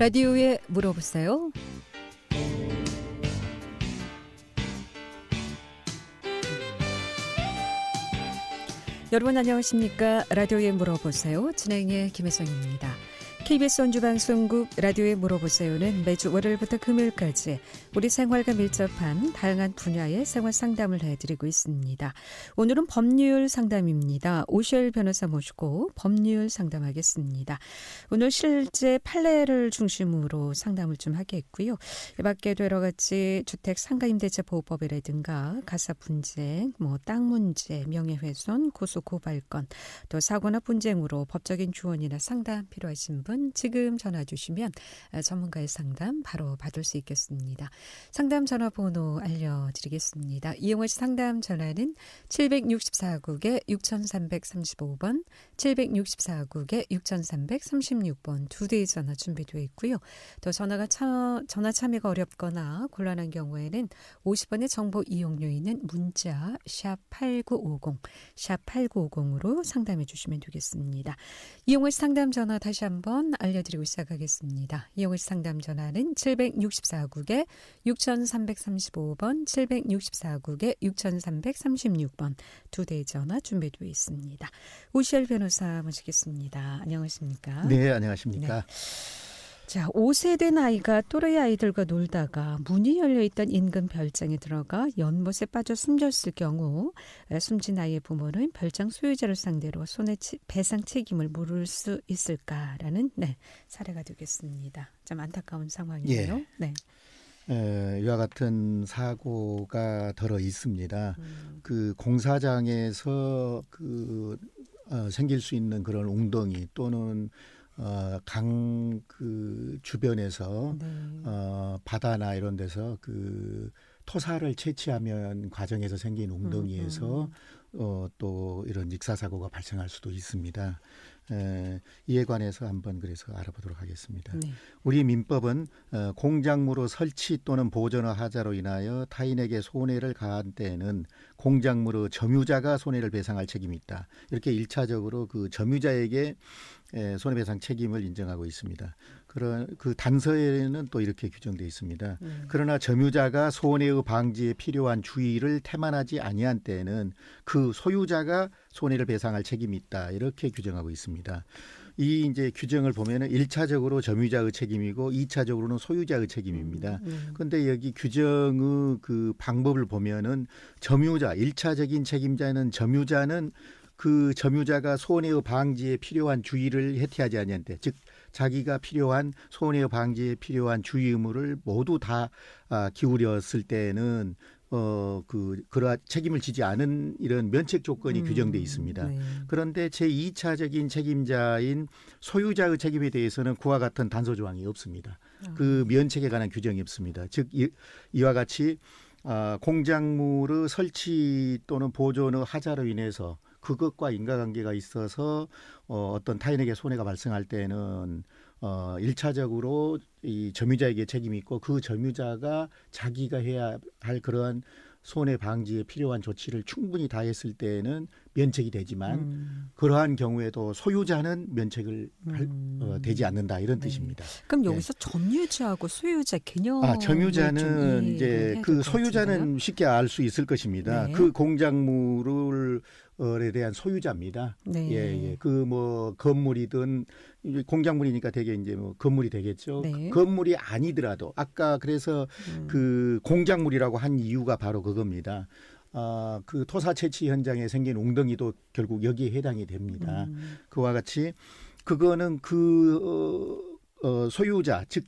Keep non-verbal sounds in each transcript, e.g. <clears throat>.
라디오에 물어보세요. 여러분 안녕하십니까? 라디오에 물어보세요. 진행의 김혜성입니다. KBS 원주방송국 라디오에 물어보세요는 매주 월요일부터 금요일까지 우리 생활과 밀접한 다양한 분야의 생활 상담을 해드리고 있습니다. 오늘은 법률 상담입니다. 오시엘 변호사 모시고 법률 상담하겠습니다. 오늘 실제 판례를 중심으로 상담을 좀 하겠고요. 이 밖에도 여러 가지 주택 상가임대차 보호법이라든가 가사 분쟁, 뭐 땅 문제, 명예훼손, 고소 고발건, 또 사고나 분쟁으로 법적인 조언이나 상담 필요하신 분 지금 전화 주시면 아, 전문가의 상담 바로 받을 수 있겠습니다. 상담 전화번호 알려드리겠습니다. 이용호 씨 상담 전화는 764국에 6335번, 764국에 6336번 두 대의 전화 준비되어 있고요. 또 전화가 차, 전화 참여가 어렵거나 곤란한 경우에는 50원의 정보 이용료 있는 문자 샵 8950, 샵 8950으로 상담해 주시면 되겠습니다. 이용호 씨 상담 전화 다시 한번 알려드리고 시작하겠습니다. 이용을 상담 전화는 764국에 6335번, 764국에 6336번 두 대의 전화 준비되어 있습니다. 우시엘 변호사 모시겠습니다. 안녕하십니까? 네, 안녕하십니까? 네. 자, 5세 된 아이가 또래 아이들과 놀다가 문이 열려 있던 인근 별장에 들어가 연못에 빠져 숨졌을 경우 숨진 아이의 부모는 별장 소유자를 상대로 손해 배상 책임을 물을 수 있을까라는 네, 사례가 되겠습니다. 좀 안타까운 상황이에요. 예. 네. 에, 이와 같은 사고가 덜어 있습니다. 음. 그 공사장에서 그 어, 생길 수 있는 그런 웅덩이 또는 어, 강 그 주변에서 네. 어, 바다나 이런 데서 그 토사를 채취하면 과정에서 생긴 웅덩이에서 음, 음. 어, 또 이런 익사 사고가 발생할 수도 있습니다. 에, 이에 관해서 한번 그래서 알아보도록 하겠습니다. 네. 우리 민법은 어, 공작물의 설치 또는 보존의 하자로 인하여 타인에게 손해를 가한 때에는 공작물의 점유자가 손해를 배상할 책임이 있다. 이렇게 일차적으로 그 점유자에게 에, 손해배상 책임을 인정하고 있습니다. 그런 그 단서에는 또 이렇게 규정돼 있습니다. 음. 그러나 점유자가 손해의 방지에 필요한 주의를 태만하지 아니한 때에는 그 소유자가 손해를 배상할 책임이 있다. 이렇게 규정하고 있습니다. 이 이제 규정을 보면은 일차적으로 점유자의 책임이고 이차적으로는 소유자의 책임입니다. 그런데 음, 음. 여기 규정의 그 방법을 보면은 점유자 일차적인 책임자는 점유자는 그 점유자가 손해의 방지에 필요한 주의를 해태하지 않는데 즉 자기가 필요한 손해 방지에 필요한 주의 의무를 모두 다 아, 기울였을 때는 어, 그, 그러한 책임을 지지 않은 이런 면책 조건이 음, 규정돼 있습니다. 네. 그런데 제2차적인 책임자인 소유자의 책임에 대해서는 그와 같은 단서 조항이 없습니다. 아. 그 면책에 관한 규정이 없습니다. 즉, 이, 이와 같이 아, 공작물의 설치 또는 보존의 하자로 인해서 그것과 인과관계가 있어서 어, 어떤 타인에게 손해가 발생할 때는 어, 일차적으로 이 점유자에게 책임이 있고 그 점유자가 자기가 해야 할 그러한 손해 방지에 필요한 조치를 충분히 다했을 때에는 면책이 되지만 음. 그러한 경우에도 소유자는 면책을 할, 어, 음. 되지 않는다 이런 네. 뜻입니다. 그럼 여기서 네. 점유자하고 소유자 개념 아 점유자는 이제 그 소유자는 쉽게 알 수 있을 것입니다. 네. 그 공작물을 에 대한 소유자입니다. 네. 예, 예. 그 뭐 건물이든 공작물이니까 되게 이제 뭐 건물이 되겠죠. 네. 건물이 아니더라도 아까 그래서 음. 그 공작물이라고 한 이유가 바로 그겁니다. 아, 그 토사 채취 현장에 생긴 웅덩이도 결국 여기에 해당이 됩니다. 음. 그와 같이 그거는 그 어, 어, 소유자 즉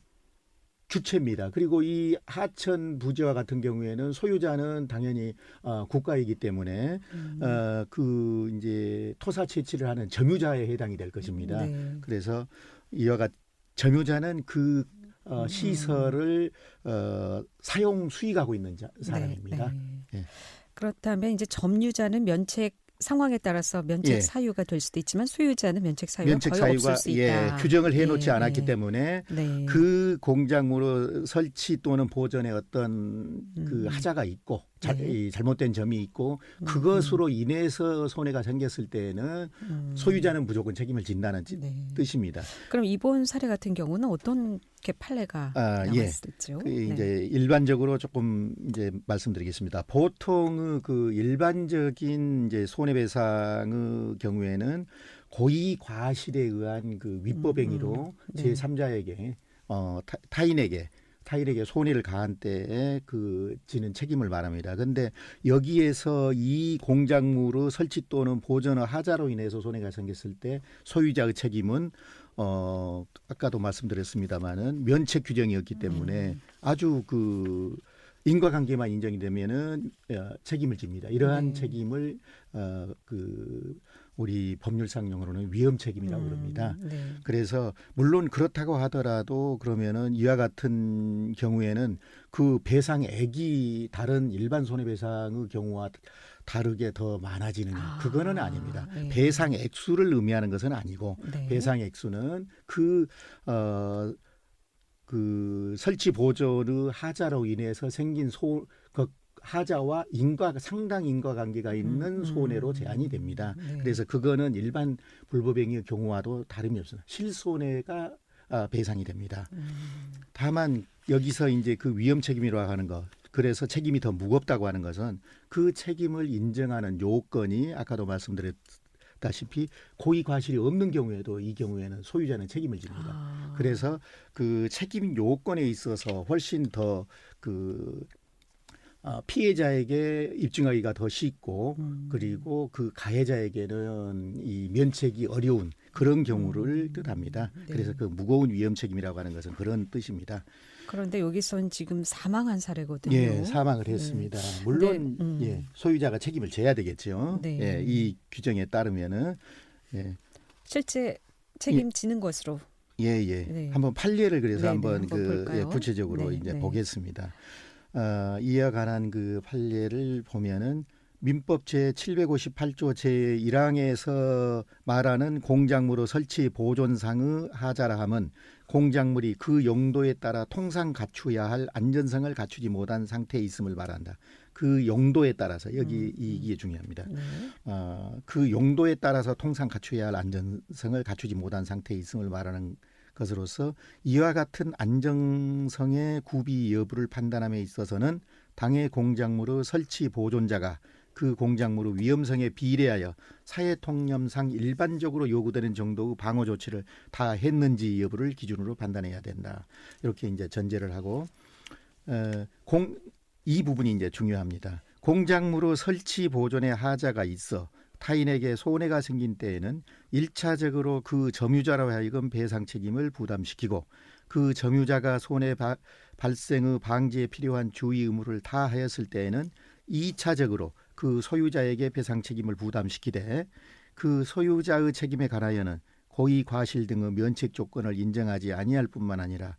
주체입니다. 그리고 이 하천 부지와 같은 경우에는 소유자는 당연히 어, 국가이기 때문에 음. 어, 그 이제 토사 채취를 하는 점유자에 해당이 될 것입니다. 네. 그래서 이와 같 점유자는 그 어, 음. 시설을 어, 사용 수익하고 있는 자, 사람입니다. 네, 네. 예. 그렇다면 이제 점유자는 면책 상황에 따라서 면책 예. 사유가 될 수도 있지만 소유자는 면책 사유가 면책 거의 사유가 없을 수 예, 있다. 예, 규정을 해놓지 네. 않았기 때문에 네. 그 공작물의 설치 또는 보존에 어떤 그 음. 하자가 있고 자, 네. 이 잘못된 점이 있고 그것으로 인해서 손해가 생겼을 때에는 음. 소유자는 무조건 책임을 진다는 지- 네. 뜻입니다. 그럼 이번 사례 같은 경우는 어떤 게 판례가 아, 예. 나왔을지요? 그 네. 이제 일반적으로 조금 이제 말씀드리겠습니다. 보통 그 일반적인 이제 손해배상의 경우에는 고의 과실에 의한 그 위법행위로 음, 네. 제 3자에게 어 타, 타인에게 타인에게 손해를 가한 때에 그 지는 책임을 말합니다. 근데 여기에서 이 공작물의 설치 또는 보존의 하자로 인해서 손해가 생겼을 때 소유자의 책임은 어 아까도 말씀드렸습니다마는 면책 규정이었기 때문에 아주 그 인과관계만 인정이 되면은 어, 책임을 집니다. 이러한 네. 책임을 어그 우리 법률상 용어로는 위험 책임이라고 음, 그럽니다. 네. 그래서 물론 그렇다고 하더라도 그러면은 이와 같은 경우에는 그 배상액이 다른 일반 손해배상의 경우와 다르게 더 많아지는 아, 그거는 아닙니다. 네. 배상 액수를 의미하는 것은 아니고 네. 배상 액수는 그 어, 그 설치 보존의 하자로 인해서 생긴 소, 그 하자와 인과 상당 인과 관계가 있는 음, 손해로 음. 제한이 됩니다. 네. 그래서 그거는 일반 불법행위의 경우와도 다름이 없습니다. 실손해가 아, 배상이 됩니다. 음, 다만 여기서 이제 그 위험 책임이라고 하는 것, 그래서 책임이 더 무겁다고 하는 것은 그 책임을 인정하는 요건이 아까도 말씀드렸다시피 고의 과실이 없는 경우에도 이 경우에는 소유자는 책임을 집니다. 아, 그래서 그 책임 요건에 있어서 훨씬 더그 어, 피해자에게 입증하기가 더 쉽고 음. 그리고 그 가해자에게는 이 면책이 어려운 그런 경우를 음. 뜻합니다. 네. 그래서 그 무거운 위험 책임이라고 하는 것은 그런 뜻입니다. 그런데 여기선 지금 사망한 사례거든요. 예, 사망을 네. 했습니다. 물론 근데, 음. 예, 소유자가 책임을 져야 되겠죠. 네. 예, 이 규정에 따르면은 예, 실제 책임지는 것으로 예, 예. 네. 한번 판례를 그래서 네, 네, 한번 한번 그? 예, 구체적으로 네, 이제 네. 보겠습니다. 어, 이와 관한 그 판례를 보면은 민법 제 758조 제 1항에서 말하는 공작물의 설치 보존상의 하자라 함은 공작물이 그 용도에 따라 통상 갖추어야 할 안전성을 갖추지 못한 상태에 있음을 말한다. 그 용도에 따라서 여기 음, 이- 이게 중요합니다. 네. 어, 그 용도에 따라서 통상 갖춰야 할 안전성을 갖추지 못한 상태에 있음을 말하는 것으로서 이와 같은 안정성의 구비 여부를 판단함에 있어서는 당해 공작물의 설치 보존자가 그 공작물의 위험성에 비례하여 사회 통념상 일반적으로 요구되는 정도의 방어 조치를 다 했는지 여부를 기준으로 판단해야 된다. 이렇게 이제 전제를 하고 어, 공, 이 부분이 이제 중요합니다. 공작물의 설치 보존에 하자가 있어 타인에게 손해가 생긴 때에는 일차적으로 그 점유자로 하여금 배상 책임을 부담시키고 그 점유자가 손해 바, 발생의 방지에 필요한 주의 의무를 다하였을 때에는 이차적으로 그 소유자에게 배상 책임을 부담시키되 그 소유자의 책임에 관하여는 고의 과실 등의 면책 조건을 인정하지 아니할 뿐만 아니라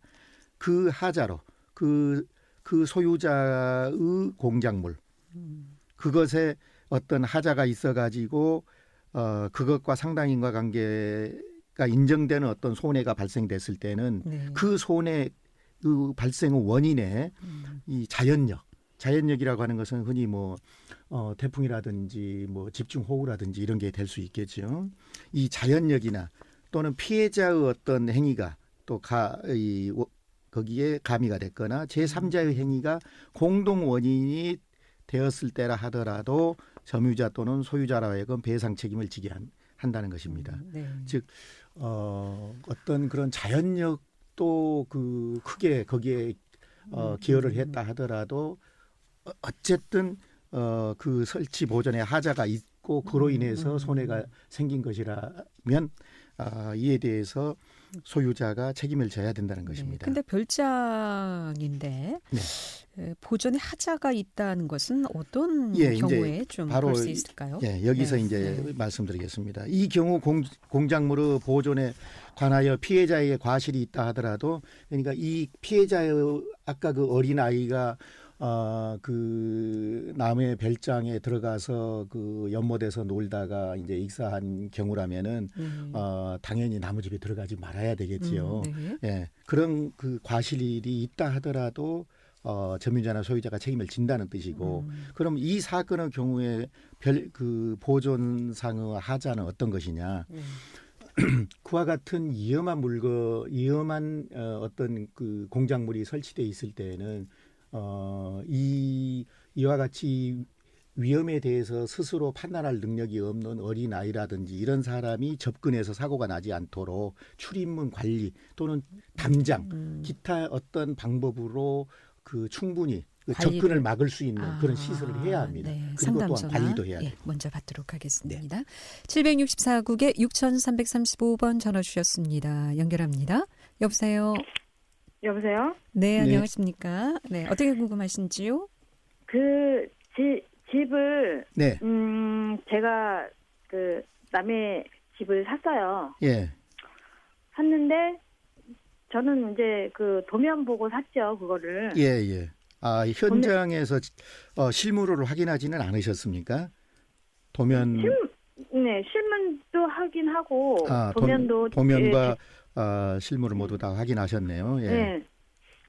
그 하자로 그, 그 소유자의 공작물 그것에 어떤 하자가 있어 가지고 어 그것과 상당 인과 관계가 인정되는 어떤 손해가 발생됐을 때는 네. 그 손해 그 발생의 원인에 음, 이 자연력 자연력이라고 하는 것은 흔히 뭐 어, 태풍이라든지 뭐 집중호우라든지 이런 게 될 수 있겠죠. 이 자연력이나 또는 피해자의 어떤 행위가 또 가 이 거기에 가미가 됐거나 제3자의 행위가 공동 원인이 되었을 때라 하더라도 점유자 또는 소유자라 하여금 배상 책임을 지게 한, 한다는 것입니다. 네. 즉 어, 어떤 그런 자연력도 그 크게 거기에 어, 기여를 했다 하더라도 어, 어쨌든 어, 그 설치 보존에 하자가 있고 그로 인해서 손해가 생긴 것이라면 아, 이에 대해서 소유자가 책임을 져야 된다는 것입니다. 네. 근데 별장인데 네. 에, 보존에 하자가 있다는 것은 어떤 예, 경우에 좀 볼 수 있을까요? 예, 여기서 네, 이제 네. 말씀드리겠습니다. 이 경우 공, 공작물의 보존에 관하여 피해자에게 과실이 있다 하더라도 그러니까 이 피해자의 아까 그 어린 아이가 어 그 남의 별장에 들어가서 그 연못에서 놀다가 이제 익사한 경우라면은 음. 어 당연히 나무 집에 들어가지 말아야 되겠지요. 음, 네. 예, 그런 그 과실이 있다 하더라도 어, 점유자나 소유자가 책임을 진다는 뜻이고 음. 그럼 이 사건의 경우에 별 그 보존상의 하자는 어떤 것이냐? 네. <clears throat> 그와 같은 위험한 물건, 위험한 어, 어떤 그 공작물이 설치돼 있을 때에는 어, 이 이와 같이 위험에 대해서 스스로 판단할 능력이 없는 어린 아이라든지 이런 사람이 접근해서 사고가 나지 않도록 출입문 관리 또는 담장 음. 기타 어떤 방법으로 그 충분히 그 접근을 막을 수 있는 아, 그런 시설을 해야 합니다. 네, 그리고 또한 상담소나 관리도 해야 예, 돼요. 먼저 받도록 하겠습니다. 764국에 6335번 전화 주셨습니다. 연결합니다. 여보세요. 여보세요? 네, 네. 안녕하십니까? 네, 어떻게 궁금하신지요? 그 지, 집을 네, 음 제가 그 남의 집을 샀어요. 예, 샀는데 저는 이제 그 도면 보고 샀죠 그거를. 예, 예. 아 현장에서 어, 실물을 확인하지는 않으셨습니까? 도면 실, 네 실문도 하긴 하고 아, 도- 도면도 도면과 아, 실물을 모두 다 확인하셨네요. 예, 예, 네,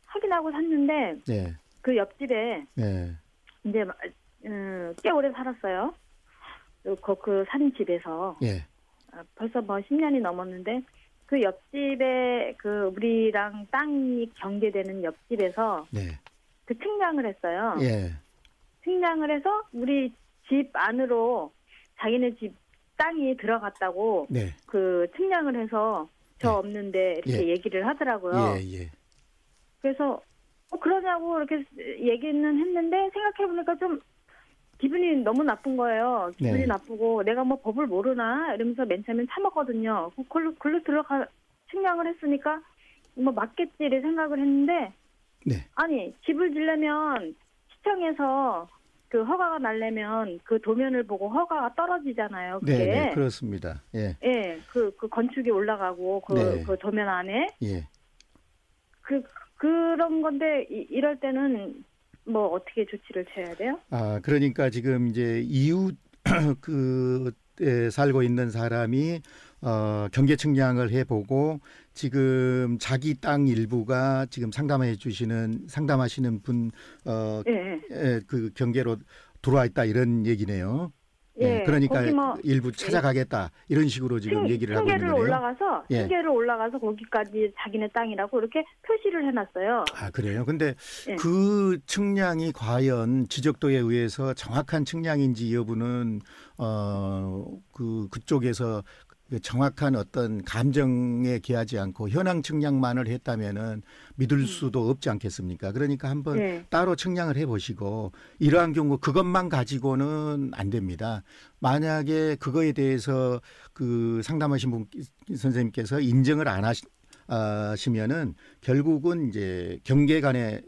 확인하고 샀는데 예, 그 옆집에 예, 이제 음, 꽤 오래 살았어요. 그그산 집에서. 예, 아, 벌써 뭐 10년이 넘었는데 그 옆집에 그 우리랑 땅이 경계되는 옆집에서 네, 그 측량을 했어요. 예, 측량을 해서 우리 집 안으로 자기네 집 땅이 들어갔다고 네, 그 측량을 해서 저 예. 없는데 이렇게 예. 얘기를 하더라고요. 예, 예, 그래서 어, 그러냐고 이렇게 얘기는 했는데 생각해보니까 좀 기분이 너무 나쁜 거예요. 기분이 네. 나쁘고 내가 뭐 법을 모르나 이러면서 맨 처음엔 참았거든요. 그 글로, 글로 들어가 측량을 했으니까 뭐 맞겠지 이래 생각을 했는데 네, 아니 집을 지려면 시청에서 그 허가가 날려면 그 도면을 보고 허가가 떨어지잖아요. 그게 네, 네, 그렇습니다. 예, 예, 그, 그 건축이 올라가고 그, 네. 그 도면 안에 예. 그 그런 건데 이, 이럴 때는 뭐 어떻게 조치를 취해야 돼요? 아, 그러니까 지금 이제 이웃 <clears throat> 그에 살고 있는 사람이 어, 경계 측량을 해보고 지금 자기 땅 일부가 지금 상담해 주시는 상담하시는 분 어, 예, 예. 에, 그 경계로 들어와 있다 이런 얘기네요. 예, 그러니까 거기 뭐 일부 찾아가겠다 이런 식으로 지금 층- 얘기를 하고 있는 거네요. 올라가서 예. 층계를 올라가서 거기까지 자기네 땅이라고 이렇게 표시를 해놨어요. 아 그래요. 근데 예. 그 측량이 과연 지적도에 의해서 정확한 측량인지 여부는 어 그 그쪽에서 그 정확한 어떤 감정에 기하지 않고 현황 측량만을 했다면은 믿을 수도 없지 않겠습니까? 그러니까 한번 예. 따로 측량을 해보시고 이러한 경우 그것만 가지고는 안 됩니다. 만약에 그거에 대해서 그 상담하신 분 선생님께서 인정을 안 하시, 하시면은 결국은 이제 경계 간에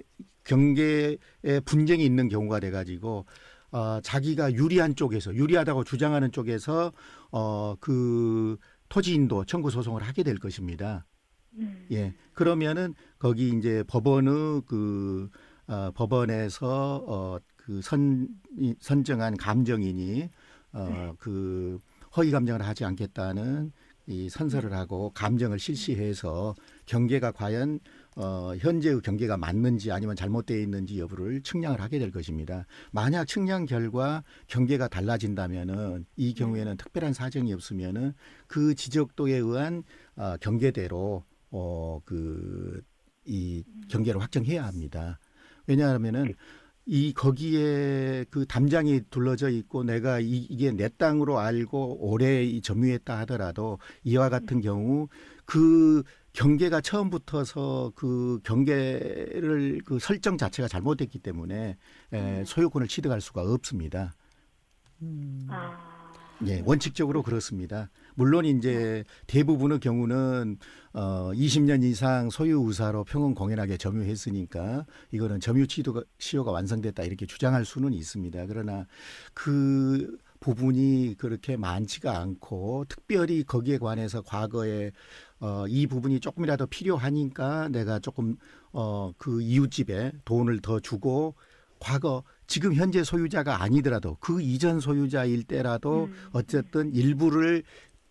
경계에 분쟁이 있는 경우가 돼가지고 어, 자기가 유리한 쪽에서 유리하다고 주장하는 쪽에서 어, 그 토지인도 청구 소송을 하게 될 것입니다. 음. 예. 그러면은 거기 이제 법원의 그 어, 법원에서 어, 그 선, 이- 선정한 감정인이 어, 그 허위 감정을 하지 않겠다는 이 선서를 하고 감정을 실시해서 경계가 과연 어, 현재의 경계가 맞는지 아니면 잘못되어 있는지 여부를 측량을 하게 될 것입니다. 만약 측량 결과 경계가 달라진다면은 이 경우에는 특별한 사정이 없으면은 그 지적도에 의한 어, 경계대로 어, 그, 이 경계를 확정해야 합니다. 왜냐하면은 이 거기에 그 담장이 둘러져 있고 내가 이, 이게 내 땅으로 알고 오래 이 점유했다 하더라도 이와 같은 경우 그 경계가 처음부터서 그 경계를 그 설정 자체가 잘못됐기 때문에 에, 소유권을 취득할 수가 없습니다. 음. 아. 예, 원칙적으로 그렇습니다. 물론 이제 대부분의 경우는 어 20년 이상 소유 우사로 평온 공연하게 점유했으니까 이거는 점유 취도가 시효가 완성됐다 이렇게 주장할 수는 있습니다. 그러나 그 부분이 그렇게 많지가 않고 특별히 거기에 관해서 과거에 어 이 부분이 조금이라도 필요하니까 내가 조금 어 그 이웃집에 돈을 더 주고 과거 지금 현재 소유자가 아니더라도 그 이전 소유자일 때라도 음. 어쨌든 일부를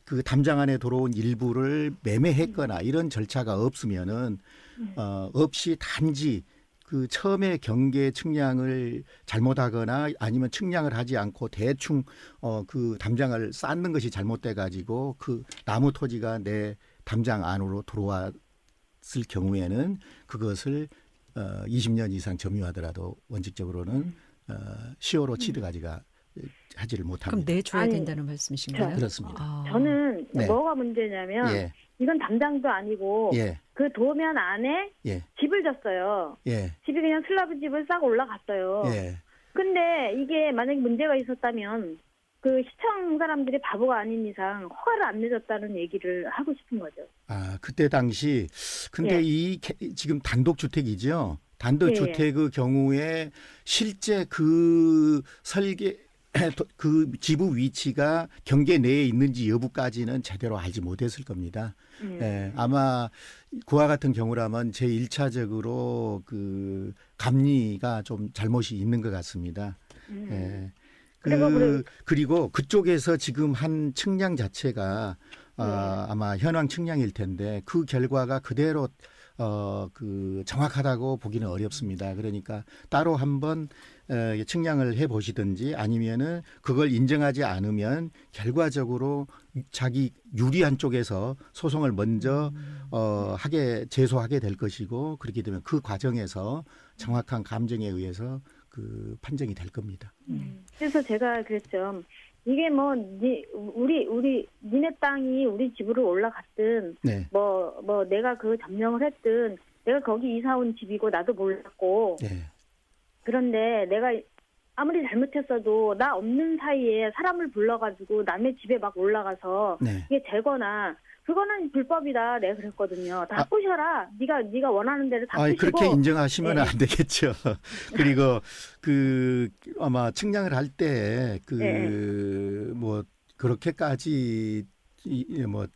그 담장 안에 들어온 일부를 매매했거나 이런 절차가 없으면은 음. 어 없이 단지 그 처음에 경계 측량을 잘못하거나 아니면 측량을 하지 않고 대충 어 그 담장을 쌓는 것이 잘못돼 가지고 그 나무 토지가 내 담장 안으로 들어왔을 경우에는 그것을 어 20년 이상 점유하더라도 원칙적으로는 어 시효로 치르가지가 하지를 그럼 못합니다. 내줘야 아니, 된다는 말씀이신가요? 그렇습니다. 아. 저는 네. 뭐가 문제냐면 예, 이건 담장도 아니고 예, 그 도면 안에 예, 집을 졌어요. 예, 집이 그냥 슬라브 집을 싸고 올라갔어요. 예. 근데 이게 만약에 문제가 있었다면 그 시청 사람들이 바보가 아닌 이상 허가를 안 내줬다는 얘기를 하고 싶은 거죠. 아, 그때 당시 근데 예. 이 개- 지금 단독 주택이죠. 단독 예, 주택의 경우에 실제 그 설계 <clears throat> 그 지부 위치가 경계 내에 있는지 여부까지는 제대로 알지 못했을 겁니다. 음. 예, 아마 그와 같은 경우라면 제 1차적으로 그 감리가 좀 잘못이 있는 것 같습니다. 음. 예. 그리고 그, 그리고 그쪽에서 지금 한 측량 자체가 아, 네. 아마 현황 측량일 텐데 그 결과가 그대로 어, 그 정확하다고 보기는 어렵습니다. 그러니까 따로 한번 어, 측량을 해 보시든지 아니면은 그걸 인정하지 않으면 결과적으로 자기 유리한 쪽에서 소송을 먼저 어, 하게 제소하게 될 것이고 그렇게 되면 그 과정에서 정확한 감정에 의해서 그 판정이 될 겁니다. 음. 그래서 제가 그랬죠. 이게 뭐 니, 우리 우리 니네 땅이 우리 집으로 올라갔든 네. 뭐뭐 내가 그 점령을 했든 내가 거기 이사 온 집이고 나도 몰랐고 네. 그런데 내가 아무리 잘못했어도 나 없는 사이에 사람을 불러가지고 남의 집에 막 올라가서 네. 이게 되거나 그거는 불법이다 내가 그랬거든요. 다 아. 부셔라. 네가 네가 원하는 대로 다 아, 부시고. 그렇게 인정하시면 네. 안 되겠죠. <laughs> 그리고 그 아마 측량을 할 때그 네. 뭐 그렇게까지 이- 뭐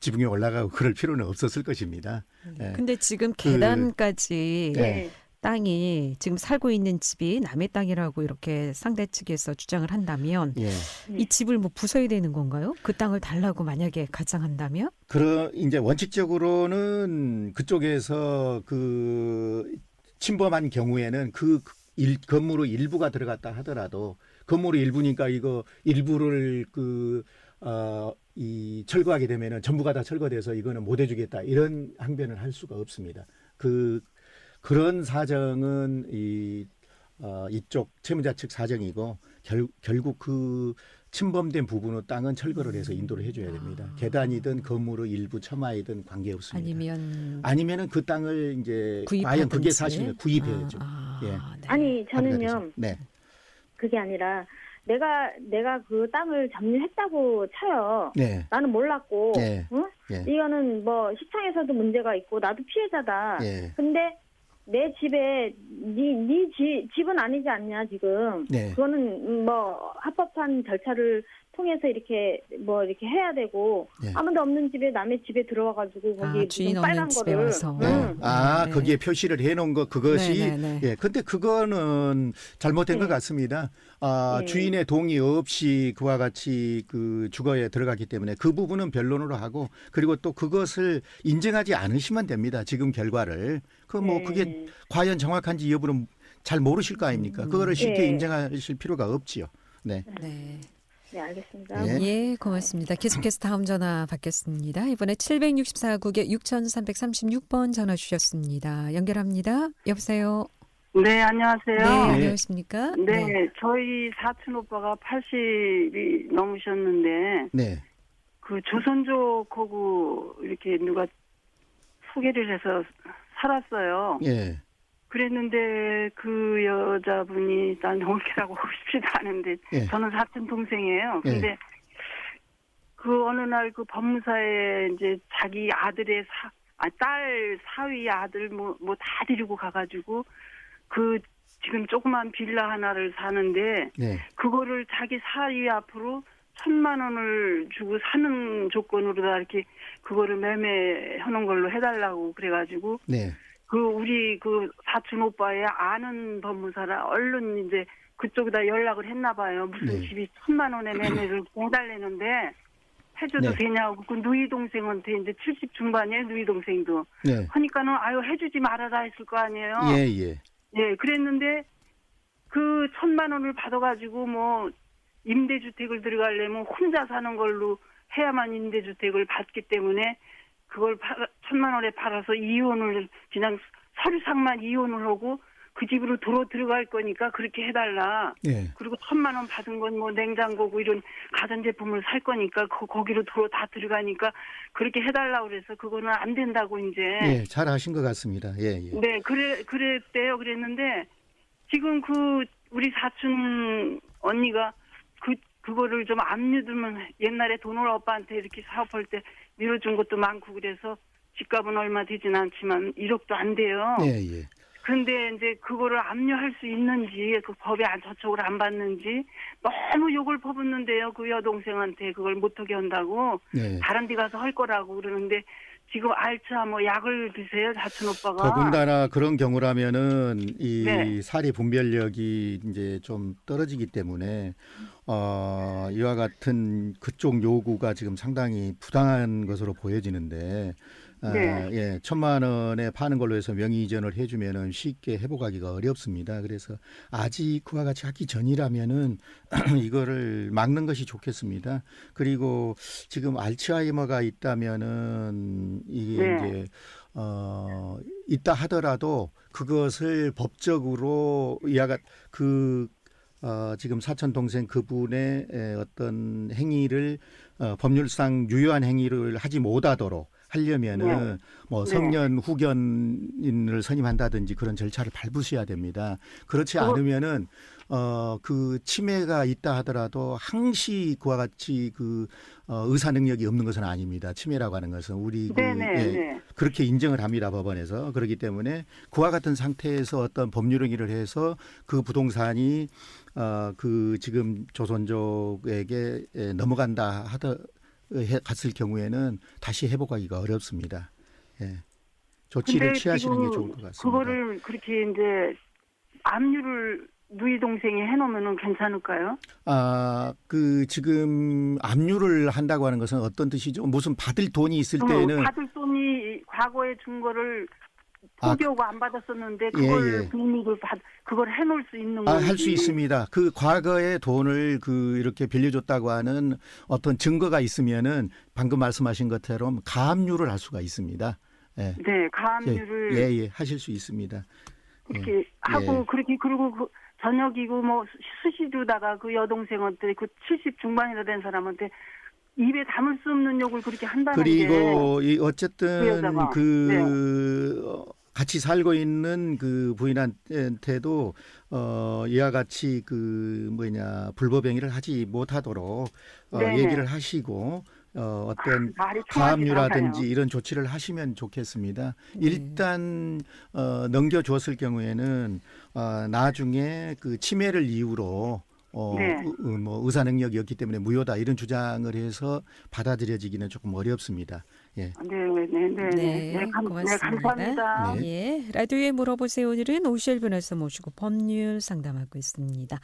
지붕에 올라가고 그럴 필요는 없었을 것입니다. 예. 근데 지금 그- 계단까지 네. 네. 땅이 지금 살고 있는 집이 남의 땅이라고 이렇게 상대 측에서 주장을 한다면 예. 이 집을 뭐 부숴야 되는 건가요? 그 땅을 달라고 만약에 가장한다면? 그러 이제 원칙적으로는 그쪽에서 그 침범한 경우에는 그 일, 건물의 일부가 들어갔다 하더라도 건물의 일부니까 이거 일부를 그 어, 이 철거하게 되면은 전부가 다 철거돼서 이거는 못 해주겠다 이런 항변을 할 수가 없습니다. 그 그런 사정은 이 어, 이쪽 채무자 측 사정이고 결, 결국 그 침범된 부분의 땅은 철거를 해서 인도를 해줘야 됩니다. 아. 계단이든 건물의 일부 처마이든 관계 없습니다. 아니면 아니면은 그 땅을 이제 과연 그게 구입하든지? 사실은 구입해야죠. 아, 예. 아, 네. 아니 저는요. 네, 그게 아니라 내가 내가 그 땅을 점유했다고 쳐요. 네, 나는 몰랐고, 네. 응? 예. 이거는 뭐 시청에서도 문제가 있고 나도 피해자다. 예, 근데 내 집에 네네 집은 아니지 않냐 지금. 네, 그거는 뭐 합법한 절차를 통해서 이렇게 뭐 이렇게 해야 되고 예. 아무도 없는 집에 남의 집에 들어와 가지고 아, 거기 주인 무슨 빨간 없는 집에 거를 와서. 네. 응. 아, 네. 거기에 표시를 해놓은 거 그것이 네, 네, 네. 예, 근데 그거는 잘못된 네. 것 같습니다. 아, 네. 주인의 동의 없이 그와 같이 그 주거에 들어갔기 때문에 그 부분은 변론으로 하고 그리고 또 그것을 인정하지 않으시면 됩니다. 지금 결과를 그뭐 네. 그게 과연 정확한지 여부는 잘 모르실 거 아닙니까? 그거를 쉽게 네. 인정하실 필요가 없지요. 네. 네. 네 알겠습니다. 예. 예, 고맙습니다. 계속해서 다음 전화 받겠습니다. 이번에 764국에 6336번 전화 주셨습니다. 연결합니다. 여보세요. 네, 안녕하세요. 네, 네, 안녕하십니까? 저희 사촌 오빠가 80이 넘으셨는데, 네. 그 조선족하고 이렇게 누가 소개를 해서 살았어요. 예. 그랬는데 그 여자분이 난 올케라고 하고 싶지도 않은데, 예. 저는 사촌 동생이에요. 예. 근데 그 어느 날 그 법무사에 이제 자기 아들의 사, 아, 딸 사위 아들 뭐, 뭐 다 데리고 가가지고 그 지금 조그만 빌라 하나를 사는데 네. 그거를 자기 사위 앞으로 천만 원을 주고 사는 조건으로 다 이렇게 그거를 매매하는 걸로 해달라고 그래가지고 네. 그 우리 그 사촌 오빠의 아는 법무사라 얼른 이제 그쪽에다 연락을 했나 봐요. 무슨 네. 집이 천만 원에 매매를 <clears throat> 해달래는데 해줘도 네. 되냐고 그 누이 동생한테 이제 70 중반이에요 누이 동생도 네. 하니까는 아유 해주지 말아라 했을 거 아니에요. 예, 예. 예, 그랬는데 그 천만 원을 받아가지고 뭐 임대주택을 들어가려면 혼자 사는 걸로 해야만 임대주택을 받기 때문에 그걸 팔아- 천만 원에 팔아서 이혼을 그냥 서류상만 이혼을 하고 그 집으로 도로 들어갈 거니까 그렇게 해달라. 예. 그리고 천만 원 받은 건 뭐 냉장고고 이런 가전제품을 살 거니까 거, 거기로 도로 다 들어가니까 그렇게 해달라 그래서 그거는 안 된다고 이제. 예, 잘 하신 것 같습니다. 예, 예. 네, 그래, 그랬대요. 그랬는데, 지금 그, 우리 사촌 언니가 그, 그거를 좀 안 믿으면 옛날에 돈을 오빠한테 이렇게 사업할 때 밀어준 것도 많고 그래서 집값은 얼마 되진 않지만 1억도 안 돼요. 예, 예. 근데 이제 그거를 압류할 수 있는지 그 법에 안 저촉을 안 받는지 너무 욕을 퍼붓는데요. 그 여동생한테 그걸 못하게 한다고 네. 다른 데 가서 할 거라고 그러는데 지금 알츠하 뭐 약을 드세요 사촌 오빠가. 더군다나 그런 경우라면은 이 네. 사리 분별력이 이제 좀 떨어지기 때문에 어 이와 같은 그쪽 요구가 지금 상당히 부당한 것으로 보여지는데 아, 네. 예, 천만 원에 파는 걸로 해서 명의 이전을 해주면은 쉽게 회복하기가 어렵습니다. 그래서 아직 그와 같이 하기 전이라면은 <clears throat> 이거를 막는 것이 좋겠습니다. 그리고 지금 알츠하이머가 있다면은 이게 네. 이제 어 있다 하더라도 그것을 법적으로 이하가 그 어, 지금 사촌 동생 그분의 에, 어떤 행위를 어, 법률상 유효한 행위를 하지 못하도록 하려면은 뭐 네. 성년 후견인을 선임한다든지 그런 절차를 밟으셔야 됩니다. 그렇지 그거- 않으면은 어그 치매가 있다 하더라도 항시 그와 같이 그 어, 의사 능력이 없는 것은 아닙니다. 치매라고 하는 것은 우리 그. 예, 네. 그렇게 인정을 합니다 법원에서 그렇기 때문에 그와 같은 상태에서 어떤 법률 행위를 해서 그 부동산이 어그 지금 조선족에게 에, 넘어간다 하더 해- 갔을 경우에는 다시 회복하기가 어렵습니다. 예. 조치를 취하시는 게 좋을 것 같습니다. 그거를 그렇게 이제 압류를 누이 동생이 해놓으면은 괜찮을까요? 아, 그 지금 압류를 한다고 하는 것은 어떤 뜻이죠? 무슨 받을 돈이 있을 어, 때는 받을 돈이 과거에 준 거를 아, 포기하고 안 받았었는데 예, 그걸 예. 국민을 받 그걸 해놓을 수 있는 아. 할 수 있습니다. 그 과거에 돈을 그 이렇게 빌려줬다고 하는 어떤 증거가 있으면은 방금 말씀하신 것처럼 가압류를 할 수가 있습니다. 예. 네, 예, 가압류를 예, 예, 하실 수 있습니다. 이렇게 하고 예. 그렇게 그리고 그 저녁이고 뭐 수시 주다가 그 여동생한테 그 70 중반이나 된 사람한테 입에 담을 수 없는 욕을 그렇게 한다는 게 그리고 이그 어쨌든 여자가. 그 어, 같이 살고 있는 그 부인한테도 어 이와 같이 그 뭐냐 불법 행위를 하지 못하도록 어, 네네. 얘기를 하시고 어 어떤 통하지 가압류라든지. 이런 조치를 하시면 좋겠습니다. 네. 일단 어 넘겨주었을 경우에는 어 나중에 그 치매를 이유로 어, 네. 의- 뭐 의사 능력이 없기 때문에 무효다 이런 주장을 해서 받아들여지기는 조금 어렵습니다. 예. 네, 네, 네, 네, 네, 네, 감, 네 고맙습니다. 감사합니다. 네. 예, 라디오에 물어보세요. 오늘은 오시엘 변호사 모시고 법률 상담하고 있습니다.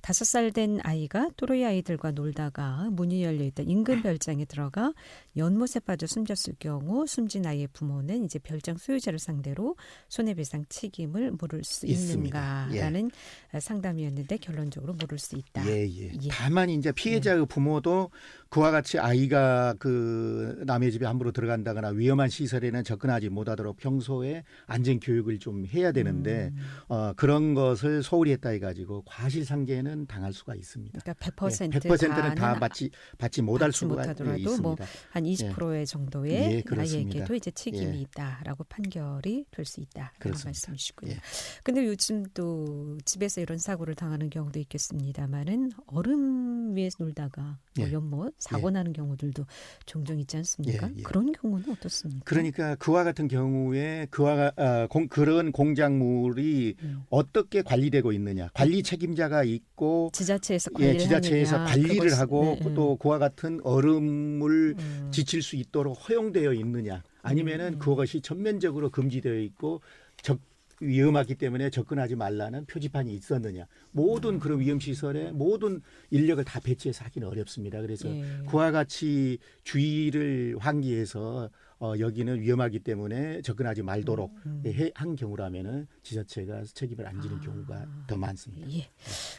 다섯 살 된 아이가 또래의 아이들과 놀다가 문이 열려 있던 인근 별장에 들어가 연못에 빠져 숨졌을 경우 숨진 아이의 부모는 이제 별장 소유자를 상대로 손해배상 책임을 물을 수 있습니다. 있는가라는 상담이었는데 결론적으로 물을 수 있다. 예, 예. 예. 다만 이제 피해자의 부모도 그와 같이 아이가 그 남의 집에 함부로 들어간다거나 위험한 시설에는 접근하지 못하도록 평소에 안전 교육을 좀 해야 되는데 음. 어, 그런 것을 소홀히 했다 해가지고 과실상계는 당할 수가 있습니다. 그러니까 100% 예, 100%는 다 받지 받지 못할 받지 수가 예, 뭐 있습니다. 한 20%의 정도의 예. 아이에게도 이제 책임이 예. 있다라고 판결이 될 수 있다라는 그렇습니다. 말씀이시고요. 예. 근데 요즘 또 집에서 이런 사고를 당하는 경우도 있겠습니다만은 얼음 위에서 놀다가 뭐 예. 연못 사고 예. 나는 경우들도 종종 있지 않습니까? 예, 예. 그런 경우는 어떻습니까? 그러니까 그와 같은 경우에 그와 아, 공, 그런 공작물이 음. 어떻게 관리되고 있느냐 관리 책임자가 있고 지자체에서 관리를 예, 지자체에서 하느냐, 관리를 그것이- 하고 네, 네. 또 그와 같은 얼음을 음. 지칠 수 있도록 허용되어 있느냐 아니면은 음. 그것이 전면적으로 금지되어 있고 적 위험하기 때문에 접근하지 말라는 표지판이 있었느냐 모든 그런 위험 시설에 모든 인력을 다 배치해서 하기는 어렵습니다. 그래서 예. 그와 같이 주의를 환기해서 어, 여기는 위험하기 때문에 접근하지 말도록 음. 해- 한 경우라면은 지자체가 책임을 안 지는 아. 경우가 더 많습니다. 예.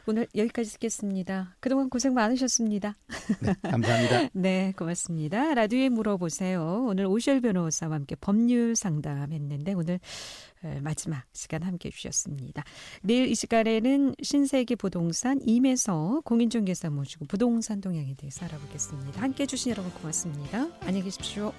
오늘 여기까지 듣겠습니다. 그동안 고생 많으셨습니다. 네, 감사합니다. <laughs> 네, 고맙습니다. 라디오에 물어보세요. 오늘 오셜 변호사와 함께 법률 상담했는데 오늘 어, 마지막 시간 함께 해주셨습니다. 내일 이 시간에는 신세계 부동산 임에서 공인중개사 모시고 부동산 동향에 대해서 알아보겠습니다. 함께 해주신 여러분 고맙습니다. 안녕히 계십시오.